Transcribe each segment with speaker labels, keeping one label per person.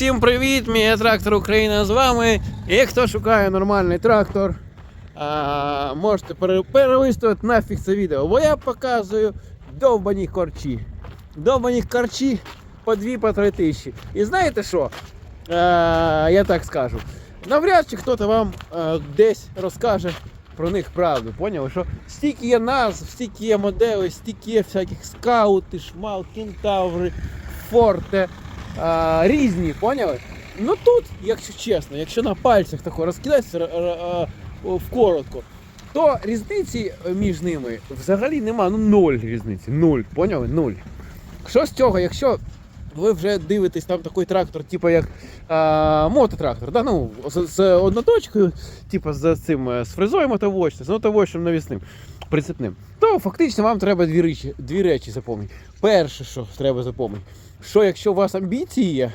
Speaker 1: Всім привіт! Мій трактор Україна з вами. І хто шукає нормальний трактор, а, можете пере- перелистувати нафіг це відео, бо я показую довбані корчі. Довбані корчі по 2-3 тисячі. І знаєте що? А, я так скажу. Навряд чи хтось вам а, десь розкаже про них правду. Поняли? Що стільки є назв, стільки є моделей, стільки є всяких скаути, шмал, кентаври, форте а, різні, поняли? Ну тут, якщо чесно, якщо на пальцях тако розкидатися р- р- а, о, то різниці між ними взагалі нема, ну ноль різниці, нуль, поняли? Нуль. Що з цього, якщо ви вже дивитесь там такий трактор, типу як а, мототрактор, да? ну, з, з одноточкою, типу з цим е, з фрезою мотовочним, з мотовочним навісним, прицепним, то фактично вам треба дві речі, дві речі запам'ятати. Перше, що треба запам'ятати, що якщо у вас амбіції є,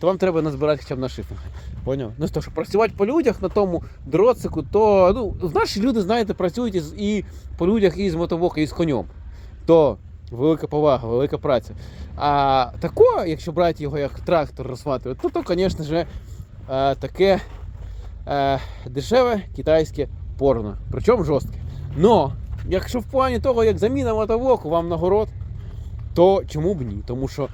Speaker 1: то вам треба назбирати хоча б на шифінг. Поняв? Ну то, що працювати по людях на тому дроцику, то ну, наші люди, знаєте, працюють із, і по людях, і з мотовока, і з конем. То велика повага, велика праця. А тако, якщо брати його як трактор розсматривати, то, то звісно ж, е, таке е, дешеве китайське порно. Причому жорстке. Но, якщо в плані того, як заміна мотовоку вам нагород, то чому б ні? Тому що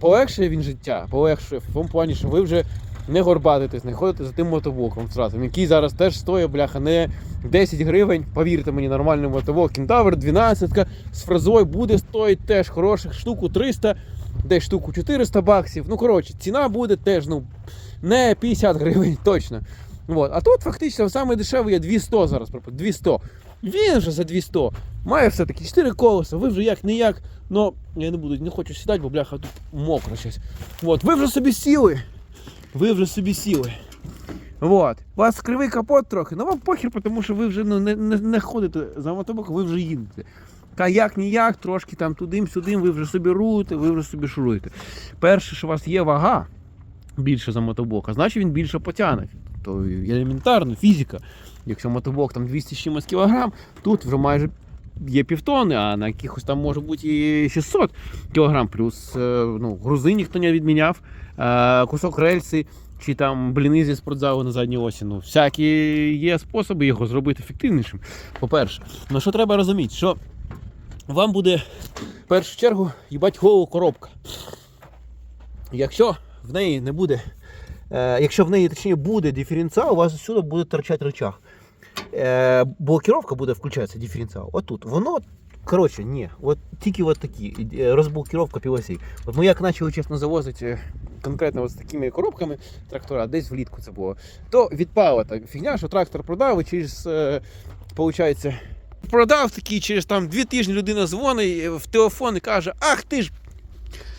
Speaker 1: полегшує він життя, полегшує в тому плані, що ви вже не горбатитесь, не ходите за тим мотоблоком зразу, який зараз теж стоїть, бляха, не 10 гривень. Повірте мені, нормальний мотоблок. Кентавр 12 з фрезою буде стоїть теж хороших штуку 300, десь штуку 400 баксів. Ну, коротше, ціна буде теж ну, не 50 гривень точно. Вот. А тут фактично саме дешевий є 200 зараз. 200. Він вже за 200. Має все-таки 4 колеса, ви вже як не як. Ну, я не буду, не хочу сідати, бо бляха тут мокро щось. Вот, ви вже собі сіли. Ви вже собі сіли. Вот. У вас кривий капот трохи, ну вам похер, тому що ви вже ну, не, не, не ходите за мотобоком, ви вже їдете. Та як ніяк, трошки там тудим-сюдим, ви вже собі руєте, ви вже собі шуруєте. Перше, що у вас є вага більше за мотоблок, а значить він більше потягне. То елементарно, фізика. Якщо мотоблок там 200 з чимось кілограм, тут вже майже є півтони, а на якихось там може бути і 600 кілограм. Плюс е, ну, грузи ніхто не відміняв, е, кусок рельси чи там бліни зі спортзалу на задній осі. Ну, всякі є способи його зробити ефективнішим. По-перше, ну що треба розуміти, що вам буде в першу чергу їбать голову коробка. Якщо в неї не буде, е, якщо в неї точніше буде диференціал, у вас сюди буде торчати рычаг. Е, блокировка буде включатися диференціал. Отут. Воно, коротше, ні. От тільки от такі. е, Розблокировка півосей. От ми як почали чесно завозити е, конкретно от з такими коробками трактора, десь влітку це було, то відпала та фігня, що трактор продав і через, е, продав такий, через там дві тижні людина дзвонить в телефон і каже: Ах ти ж,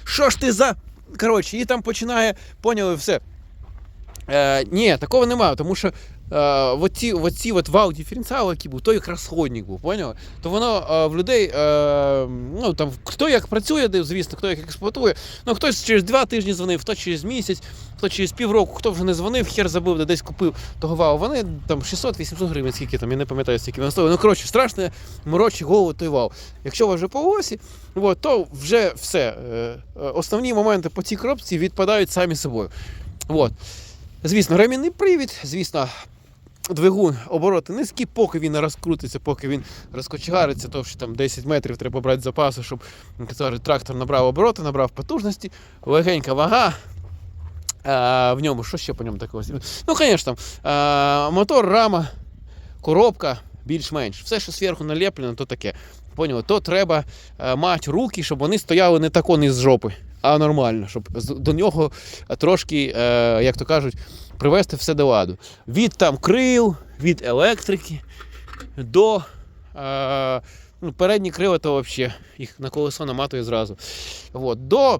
Speaker 1: що ж ти за. Коротше, і там починає, поняли, все. Е, ні, такого немає, тому що е, оці, оці от вау диференціал, який був, той як розходник був, поняли? То воно е, в людей, е, ну там хто як працює, звісно, хто як експлуатує, ну хтось через два тижні дзвонив, хто через місяць, хто через півроку, хто вже не дзвонив, хер забив, де десь купив того вау. Вони там 600-800 гривень, скільки там, я не пам'ятаю, скільки він стоїть. Ну коротше, страшне морочі голову той вау. Якщо вас вже по осі, от, то вже все. Основні моменти по цій коробці відпадають самі собою. От. Звісно, ремінний привід, звісно, двигун обороти низькі, поки він не розкрутиться, поки він розкочегариться, то що там 10 метрів треба брати запасу, щоб як трактор набрав обороти, набрав потужності, легенька вага. А, в ньому, що ще по ньому такого? Ну, звісно, а, мотор, рама, коробка, більш-менш. Все, що зверху налеплено, то таке. Поняли? То треба е, мати руки, щоб вони стояли не тако не з жопи, а нормально, щоб до нього трошки, е, як то кажуть, привести все до ладу. Від там крил, від електрики до е, ну, передні крила, то взагалі їх на колесо наматує зразу. От, до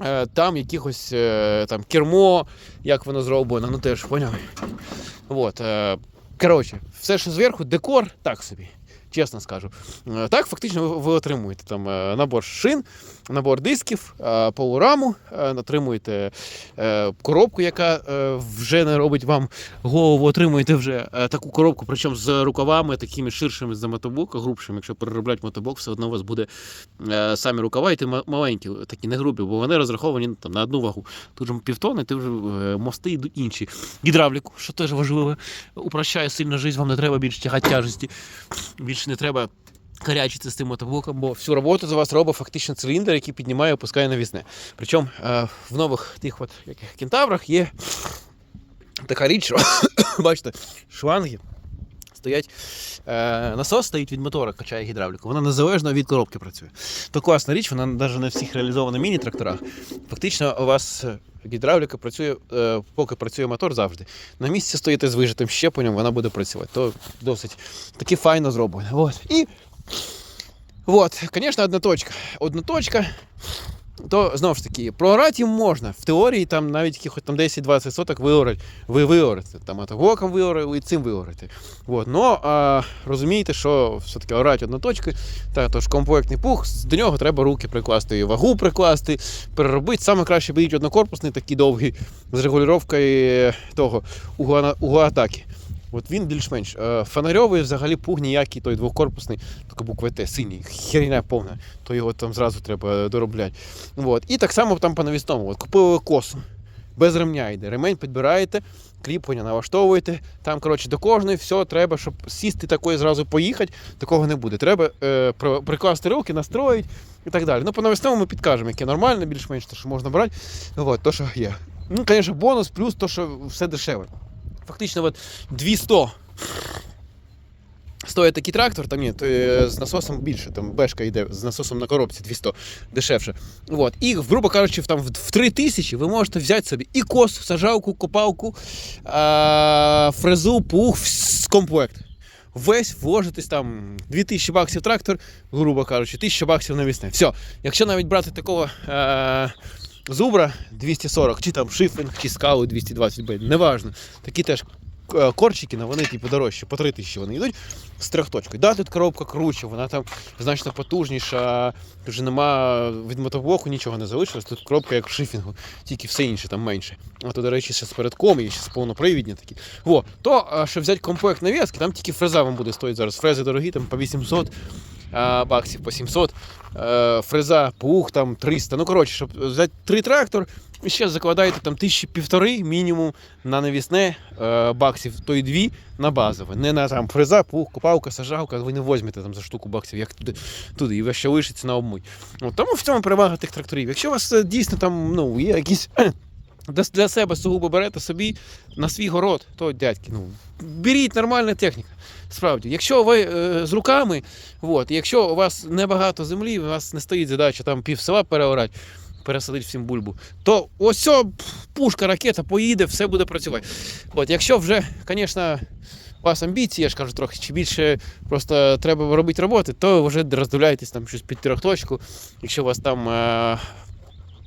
Speaker 1: е, там якихось е, там кермо, як воно зроблено, ну теж поняв. От, е, коротше, все, що зверху, декор, так собі. Чесно скажу. Е, Так, фактично, ви, отримуєте там е, набор шин, набор дисків, е, полураму, отримуєте коробку, яка вже не робить вам голову, отримуєте вже таку коробку, причому з рукавами такими ширшими за мотоблок, грубшими. Якщо переробляти мотоблок, все одно у вас буде самі рукава, і ти маленькі, такі не грубі, бо вони розраховані ну, там, на одну вагу. Тут же півтони, ти вже мости йдуть інші. Гідравліку, що теж важливо, упрощає сильно життя, вам не треба більше тягати тяжесті, більше не треба. карячитися з тим мотоблоком, бо всю роботу за вас робить фактично циліндр, який піднімає і опускає навісне. Причому е, в нових тих от яких кентаврах є така річ, що бачите, шланги стоять. Е, насос стоїть від мотора, качає гідравліку. Вона незалежно від коробки працює. То класна річ, вона навіть не всіх реалізована міні-тракторах. Фактично, у вас гідравліка працює, е, поки працює мотор завжди. На місці стоїте з вижитим щепленням, вона буде працювати. То досить таки файно зроблено. От. І от, звісно, одна точка. Одна точка. То знову ж таки, проорати їм можна. В теорії там навіть якихось там 10-20 соток виорать, ви виорите. Там атовоком виорили і цим виорите. Вот. Но а, розумієте, що все-таки орати одноточки, та тож комплектний пух, до нього треба руки прикласти, і вагу прикласти, переробити. Саме краще беріть однокорпусний, такий довгий, з регулюванням того угла, угла атаки. От він більш-менш. Е, Фонарьовий взагалі пуг ніякий, той двокорпусний, тільки буква Т, синій, херня повна, то його там зразу треба доробляти. От. І так само там по навісному. От, купили косу, без ремня йде. Ремень підбираєте, кріплення налаштовуєте. Там, коротше, до кожної все треба, щоб сісти такої зразу поїхати, такого не буде. Треба е, прикласти руки, настроїти і так далі. Ну, по навісному ми підкажемо, яке нормальне, більш-менш, те, що можна брати. От, то, що є. Ну, звісно, бонус, плюс то, що все дешеве. Фактично, от 200 стоїть такий трактор, там ні, то, е, з насосом більше, там бешка йде з насосом на коробці 200 дешевше. От. І, грубо кажучи, там, в, в 3 тисячі ви можете взяти собі і косу, сажалку, копалку, а, фрезу, пух, комплект. Весь вложитись там 2000 баксів трактор, грубо кажучи, 1000 баксів навісне. Все. Якщо навіть брати такого е, зубра 240, чи там шифінг, чи скалу 220 б, неважно. Такі теж е, корчики, вони типу дорожчі, по 3000 вони йдуть з трьохточкою. Да, тут коробка круче, вона там значно потужніша, вже нема від мотоблоку нічого не залишилось. Тут коробка як в шифінгу, тільки все інше там менше. А то, до речі, ще з передком, є ще з повнопривідні такі. Во, то, е, щоб взяти комплект нав'язки, там тільки фреза вам буде стоїти зараз. Фрези дорогі, там по 800 а, баксів, по 700. Е, фреза, пух, там 300. Ну, коротше, щоб взяти три трактор, і ще закладаєте там тисячі півтори мінімум на навісне е, баксів, то й дві на базове. Не на там фреза, пух, копалка, сажалка, ви не візьмете там за штуку баксів, як туди, туди і ви ще лишиться на обмить. От, тому в цьому перевага тих тракторів. Якщо у вас е, дійсно там ну, є якісь для, себе сугубо берете собі на свій город, то дядьки, ну беріть нормальна техніка. Справді, якщо ви е, з руками, от, якщо у вас небагато землі, у вас не стоїть задача там пів села переорати, пересадити всім бульбу, то ось пушка, ракета поїде, все буде працювати. От, якщо вже, звісно, у вас амбіції, я ж кажу, трохи чи більше просто треба робити роботи, то вже роздивляєтесь там щось під трьохточку. Якщо у вас там е,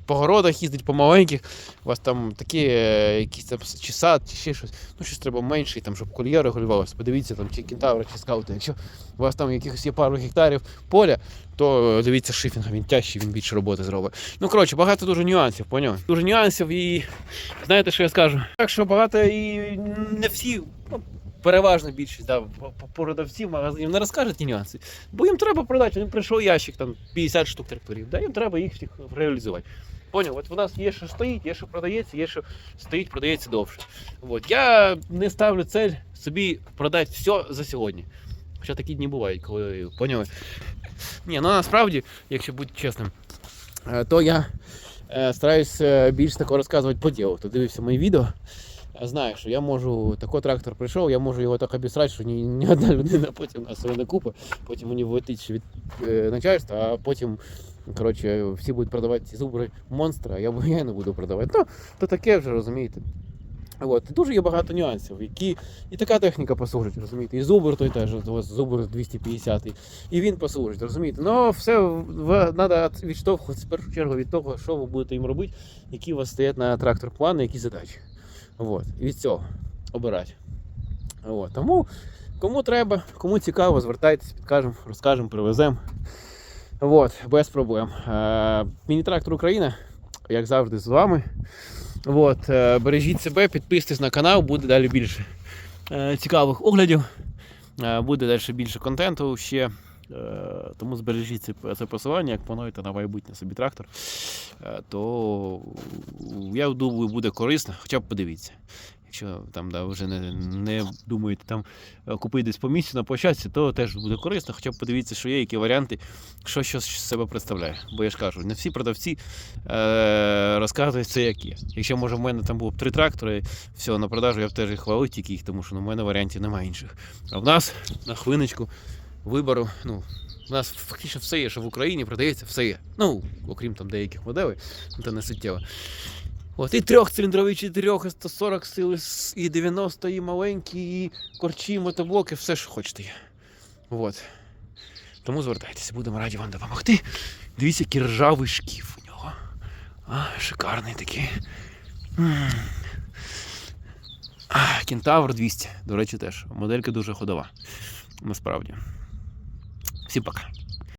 Speaker 1: по городах їздить, по маленьких, у вас там такі е, якісь там чи сад, чи ще щось, ну щось треба менше, там, щоб колія регулювалося. Подивіться, там, чи кентаври, чи скаути. Якщо у вас там якихось є пару гектарів поля, то е, дивіться шифінга, він тяжчий, він більше роботи зробить. Ну, коротше, багато дуже нюансів, поняв? Дуже нюансів і знаєте, що я скажу? Так що багато і не всі. ну, Переважна більшість да, продавців магазинів не розкажуть ті нюанси. Бо їм треба продати. Їм прийшов ящик там 50 штук тракторів. Да, їм треба їх всіх реалізувати. Поняв, от в нас є, що стоїть, є, що продається, є, що стоїть, продається довше. От. Я не ставлю цель собі продати все за сьогодні. Хоча такі дні бувають, коли поняли. Ні, ну насправді, якщо бути чесним, е, то я е, стараюсь е, більш тако розказувати по ділу. Хто дивився мої відео, знає, що я можу, тако трактор прийшов, я можу його так обісрати, що ні, ні одна людина потім нас не купить, потім мені влетить від е, начальства, а потім коротше, всі будуть продавати ці зубри монстра, а я, я не буду продавати. Ну, то таке вже розумієте. От. Дуже є багато нюансів, які і така техніка послужить, розумієте. І зубр той теж, у вас зубр 250, і він послужить, розумієте. Ну, все треба відштовхуватися в першу чергу від того, що ви будете їм робити, які у вас стоять на трактор плани, які задачі. От. І від цього обирати. От. Тому Кому треба, кому цікаво, звертайтесь, підкажемо, розкажемо, привеземо. От, без проблем. Е, Міні-трактор Україна, як завжди, з вами. От, е, бережіть себе, підписуйтесь на канал, буде далі більше е, цікавих оглядів. Буде далі більше контенту ще. Е, Тому збережіть це, посилання, як плануєте на майбутнє собі трактор, е, то я думаю, буде корисно, хоча б подивіться. Якщо там да, вже не, не думаєте там е, купити десь по місцю на площадці, то теж буде корисно, хоча б подивіться, що є, які варіанти, що щось з себе представляє. Бо я ж кажу, не всі продавці е, розказують це, як є. Якщо може в мене там було б три трактори, все, на продажу я б теж і хвалив тільки їх, тому що ну, в мене варіантів немає інших. А в нас на хвилиночку вибору, ну, у нас фактично все є, що в Україні продається, все є. Ну, окрім там деяких моделей, це не суттєво. От і трьохциліндрові, чотирьох, і 140 сил, і с- і 90, і маленькі, і корчі, і мотоблоки, все, що хочете є. От. Тому звертайтеся, будемо раді вам допомогти. Дивіться, який ржавий шкіф у нього. А, шикарний такий. Кентавр 200, до речі, теж. Моделька дуже ходова. Насправді. Всім пока.